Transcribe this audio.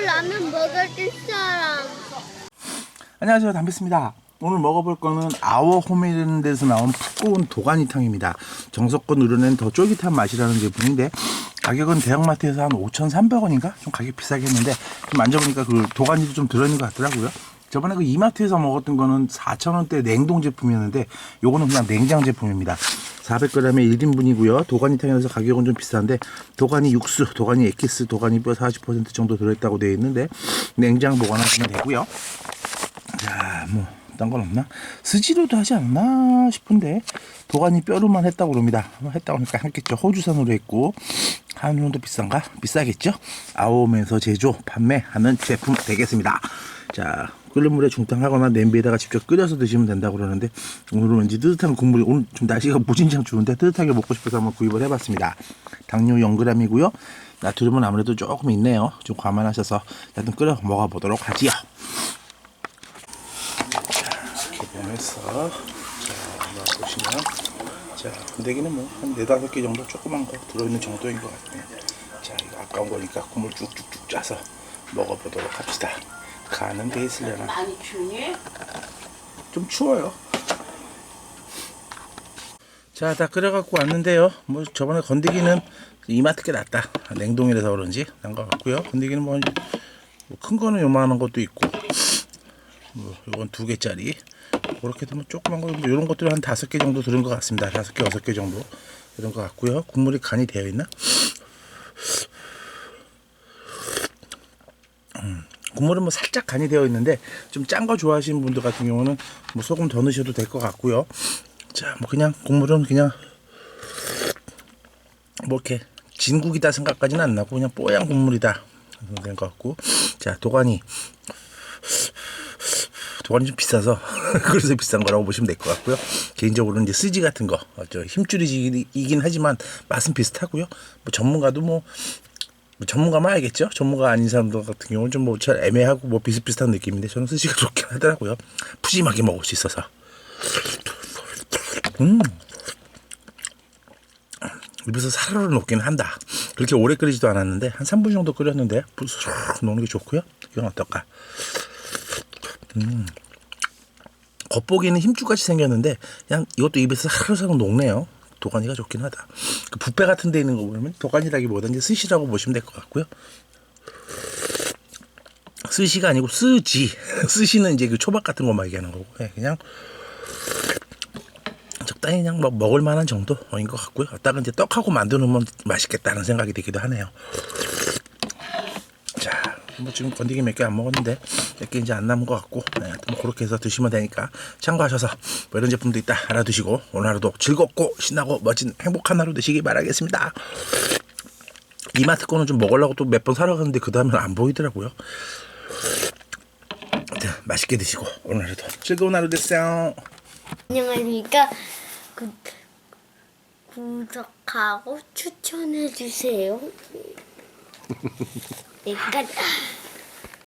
라면 먹을 사람. 안녕하세요. 담배스입니다. 오늘 먹어볼 거는 아워홈이라는 데서 나온 푸꾸운 도가니탕입니다. 정석권 우려낸 더 쫄깃한 맛이라는 제품인데 가격은 대형마트에서 한 5,300원인가? 좀 가격 비싸게 했는데 좀 만져보니까 그 도가니도 좀 들어있는 것 같더라고요. 저번에 그 이마트에서 먹었던 거는 4,000원대 냉동 제품이었는데 요거는 그냥 냉장 제품입니다 400g에 1인분이고요 도가니탕이라서 가격은 좀 비싼데 도가니 육수, 도가니 에키스, 도가니 뼈 40% 정도 들어있다고 되어 있는데 냉장 보관하시면 되고요 자, 뭐, 딴건 없나? 스지로도 하지 않나 싶은데, 도가니 뼈로만 했다고 그럽니다. 뭐 했다고 하니까 했겠죠. 호주산으로 했고, 한우도 비싼가? 비싸겠죠? 아오면서 제조, 판매하는 제품 되겠습니다. 자, 끓는 물에 중탕하거나 냄비에다가 직접 끓여서 드시면 된다고 그러는데, 오늘은 왠지 뜨뜻한 국물이, 오늘 좀 날씨가 무진장 추운데 뜨뜻하게 먹고 싶어서 한번 구입을 해봤습니다. 당뇨 0g이고요. 나트륨은 아무래도 조금 있네요. 좀 감안하셔서 일단 끓여 먹어보도록 하지요. 개봉해서 자 보시면 자 건더기는 뭐한 네다섯 개 정도 조그만 거 들어있는 정도인 것 같아요 자 이거 아까운 거니까 국물 쭉쭉쭉 짜서 먹어보도록 합시다 간은 돼 있으려나 많이 추니? 좀 추워요 자 다 끓여갖고 왔는데요 뭐 저번에 건더기는 이마트 게 낫다 냉동이라서 그런지 난 것 같고요 건더기는 뭐 큰 거는 요만한 것도 있고 뭐 요건 두 개짜리 그렇게 되면 조그만 거, 뭐 이런 것들이 한 다섯 개 정도 들은 것 같습니다. 다섯 개, 여섯 개 정도 이런 것 같고요. 국물이 간이 되어 있나? 음, 국물은 뭐 살짝 간이 되어 있는데 좀 짠 거 좋아하시는 분들 같은 경우는 뭐 소금 더 넣으셔도 될 것 같고요. 자, 뭐 그냥 국물은 그냥 뭐 이렇게 진국이다 생각까지는 안 나고 그냥 뽀얀 국물이다 된 것 같고 자 도가니 도가니 좀 비싸서 그래서 비싼 거라고 보시면 될 것 같고요. 개인적으로는 이제 스지 같은 거, 어, 저 힘줄이긴 하지만 맛은 비슷하고요. 뭐 전문가도 뭐, 뭐 전문가만 알겠죠. 전문가 아닌 사람들 같은 경우는 좀뭐잘 애매하고 뭐 비슷비슷한 느낌인데 저는 스지가 좋긴 하더라고요. 푸짐하게 먹을 수 있어서. 음. 입에서 사르르 녹긴 한다. 그렇게 오래 끓이지도 않았는데 한 3분 정도 끓였는데 부스럭 녹는 게 좋고요. 이건 어떨까? 겉보기에는 힘줄같이 생겼는데 그냥 이것도 입에서 사르르 녹네요. 도가니가 좋긴 하다. 그 뷔페 같은 데 있는 거 보면 도가니라기보다 이제 스시라고 보시면 될 것 같고요. 스시가 아니고 스지. 스시는 이제 그 초밥 같은 거만 얘기하는 거고 예, 그냥 적당히 그냥 뭐 먹을 만한 정도인 것 같고요. 딱 이제 떡하고 만드놓으면 맛있겠다는 생각이 들기도 하네요. 자, 뭐 지금 건더기 몇 개 안 먹었는데 몇 개 이제 안 남은 것 같고 네, 뭐 그렇게 해서 드시면 되니까 참고하셔서 뭐 이런 제품도 있다 알아두시고 오늘 하루도 즐겁고 신나고 멋진 행복한 하루 되시기 바라겠습니다. 이마트 거는 좀 먹으려고 또 몇 번 사러 갔는데 그 다음엔 안 보이더라고요. 자, 맛있게 드시고 오늘 하루도 즐거운 하루 되세요. 안녕하십니까. 구, 구독하고 추천해 주세요. 내가